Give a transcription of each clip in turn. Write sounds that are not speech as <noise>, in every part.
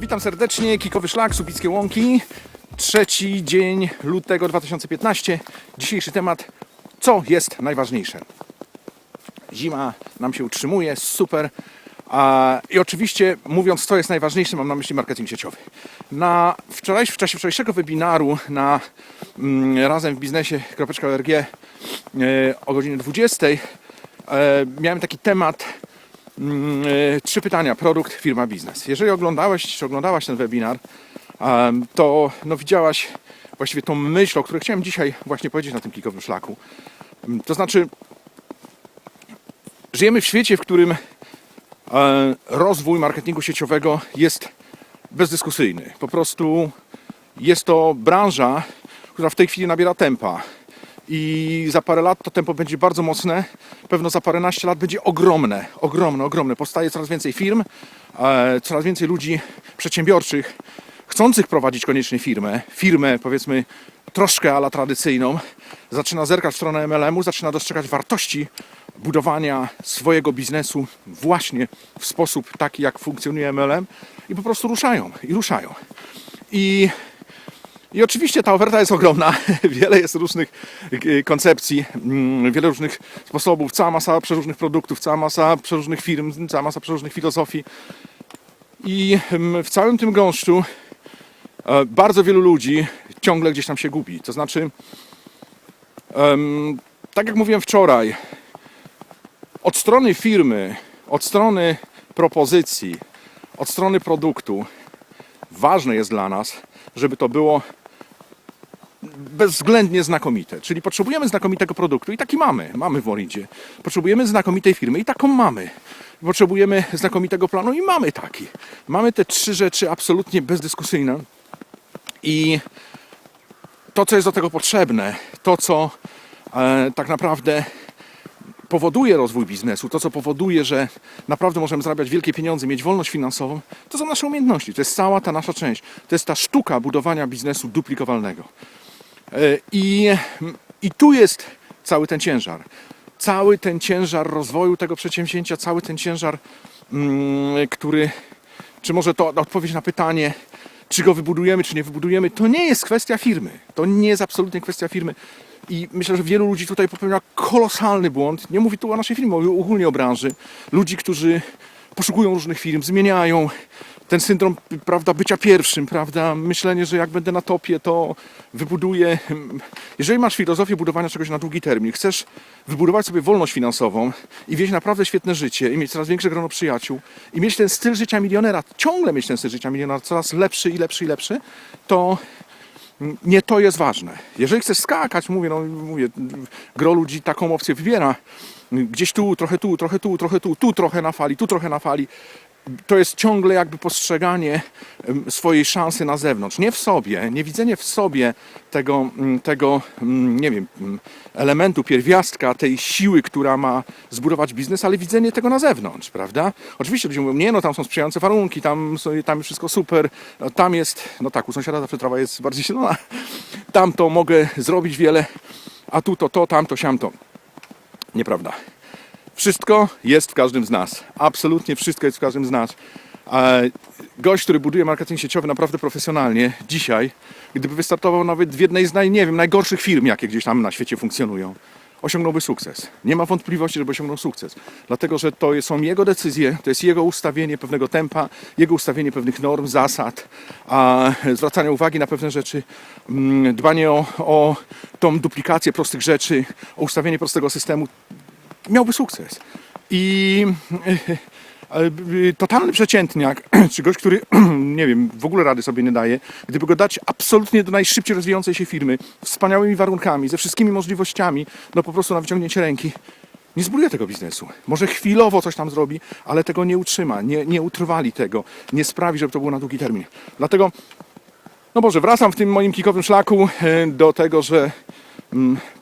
Witam serdecznie, Kikowy Szlak, Subickie Łąki. Trzeci dzień lutego 2015. Dzisiejszy temat, co jest najważniejsze? Zima nam się utrzymuje, super. I oczywiście mówiąc, co jest najważniejsze, mam na myśli marketing sieciowy. Na wczoraj, w czasie wczorajszego webinaru na mm, razem w biznesie.org e, o godzinie 20 e, miałem taki temat trzy pytania, produkt, firma, biznes. Jeżeli oglądałeś czy oglądałaś ten webinar, to no, widziałaś właściwie tą myśl, o której chciałem dzisiaj właśnie powiedzieć na tym klikowym szlaku. Mm, To znaczy, żyjemy w świecie, w którym e, rozwój marketingu sieciowego jest bezdyskusyjny. Po prostu jest to branża, która w tej chwili nabiera tempa. I za parę lat to tempo będzie bardzo mocne. Pewno za paręnaście lat będzie ogromne, ogromne, ogromne. Powstaje coraz więcej firm, e, coraz więcej ludzi przedsiębiorczych, chcących prowadzić koniecznie firmę. Firmę, powiedzmy, troszkę ala tradycyjną. Zaczyna zerkać w stronę MLM-u, zaczyna dostrzegać wartości budowania swojego biznesu właśnie w sposób taki, jak funkcjonuje MLM i po prostu ruszają, i ruszają. I i oczywiście ta oferta jest ogromna, <laughs> wiele jest różnych e, koncepcji, mm, wiele różnych sposobów, cała masa przeróżnych produktów, cała masa przeróżnych firm, cała masa przeróżnych filozofii. I mm, w całym tym gąszczu e, bardzo wielu ludzi ciągle gdzieś tam się gubi. To znaczy, tak jak mówiłem wczoraj, od strony firmy, od strony propozycji, od strony produktu, ważne jest dla nas, żeby to było bezwzględnie znakomite. Czyli potrzebujemy znakomitego produktu i taki mamy. Mamy w Oridzie. Potrzebujemy znakomitej firmy i taką mamy. Potrzebujemy znakomitego planu i mamy taki. Mamy te trzy rzeczy absolutnie bezdyskusyjne. I to, co jest do tego potrzebne, to, co e, tak naprawdę powoduje rozwój biznesu, to co powoduje, że naprawdę możemy zarabiać wielkie pieniądze, mieć wolność finansową, to są nasze umiejętności. To jest cała ta nasza część. To jest ta sztuka budowania biznesu duplikowalnego. E, I, I tu jest cały ten ciężar. Cały ten ciężar rozwoju tego przedsięwzięcia, cały ten ciężar, mm, który, czy może to odpowiedź na pytanie, czy go wybudujemy, czy nie wybudujemy, to nie jest kwestia firmy. To nie jest absolutnie kwestia firmy. I myślę, że wielu ludzi tutaj popełnia kolosalny błąd. Nie mówię tu o naszej firmie, mówię ogólnie o branży. Ludzi, którzy poszukują różnych firm, zmieniają ten syndrom, prawda, bycia pierwszym, prawda, myślenie, że jak będę na topie, to wybuduję. Jeżeli masz filozofię budowania czegoś na długi termin, chcesz wybudować sobie wolność finansową i wieść naprawdę świetne życie i mieć coraz większe grono przyjaciół i mieć ten styl życia milionera, ciągle mieć ten styl życia milionera, coraz lepszy i lepszy i lepszy, to nie to jest ważne. Jeżeli chcesz skakać, mówię, no mówię, gro ludzi taką opcję wybiera. Gdzieś tu, trochę tu, trochę tu, trochę tu, tu trochę na fali, tu trochę na fali. To jest ciągle jakby postrzeganie swojej szansy na zewnątrz. Nie w sobie, nie widzenie w sobie tego, mm, tego mm, nie wiem, mm, elementu, pierwiastka, tej siły, która ma zbudować biznes, ale widzenie tego na zewnątrz, prawda? Oczywiście ludzie mówią, nie no, tam są sprzyjające warunki, tam, tam jest wszystko super, no, tam jest, no tak, u sąsiada zawsze trawa jest bardziej zielona, tam to mogę zrobić wiele, a tu to, to, tam to, siam to. Nieprawda. Wszystko jest w każdym z nas. Absolutnie wszystko jest w każdym z nas. Gość, który buduje marketing sieciowy naprawdę profesjonalnie, dzisiaj, gdyby wystartował nawet w jednej z naj, nie wiem, najgorszych firm, jakie gdzieś tam na świecie funkcjonują, osiągnąłby sukces. Nie ma wątpliwości, żeby osiągnął sukces. Dlatego, że to są jego decyzje, to jest jego ustawienie pewnego tempa, jego ustawienie pewnych norm, zasad, a zwracanie uwagi na pewne rzeczy, mm, dbanie o, o tą duplikację prostych rzeczy, o ustawienie prostego systemu, miałby sukces. I e, e, totalny przeciętniak, <clears throat> czy gość, który <clears throat> nie wiem, w ogóle rady sobie nie daje, gdyby go dać absolutnie do najszybciej rozwijającej się firmy, wspaniałymi warunkami, ze wszystkimi możliwościami, no po prostu na wyciągnięcie ręki, nie zbuduje tego biznesu. Może chwilowo coś tam zrobi, ale tego nie utrzyma, nie, nie utrwali tego, nie sprawi, żeby to było na długi termin. Dlatego no może wracam w tym moim kikowym szlaku e, do tego, że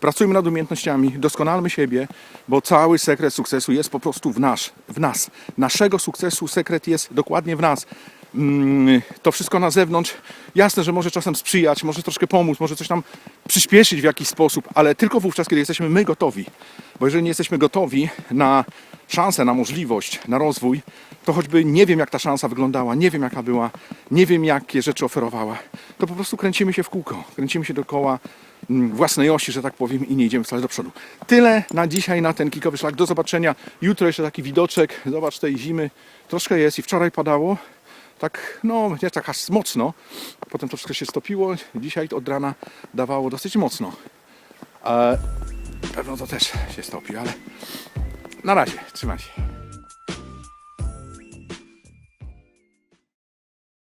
pracujmy nad umiejętnościami, doskonalmy siebie, bo cały sekret sukcesu jest po prostu w nas, w nas. Naszego sukcesu sekret jest dokładnie w nas. Mm, To wszystko na zewnątrz, jasne, że może czasem sprzyjać, może troszkę pomóc, może coś tam przyspieszyć w jakiś sposób, ale tylko wówczas, kiedy jesteśmy my gotowi. Bo jeżeli nie jesteśmy gotowi na szansę na możliwość, na rozwój, to choćby nie wiem, jak ta szansa wyglądała, nie wiem, jaka była, nie wiem, jakie rzeczy oferowała, to po prostu kręcimy się w kółko, kręcimy się dookoła mm, własnej osi, że tak powiem, i nie idziemy wcale do przodu. Tyle na dzisiaj, na ten kikowy szlak. Do zobaczenia. Jutro jeszcze taki widoczek. Zobacz, tej zimy troszkę jest i wczoraj padało. Tak, no, nie tak aż mocno. Potem wszystko się stopiło. Dzisiaj od rana dawało dosyć mocno. E, pewno to też się stopi, ale na razie, trzymaj się.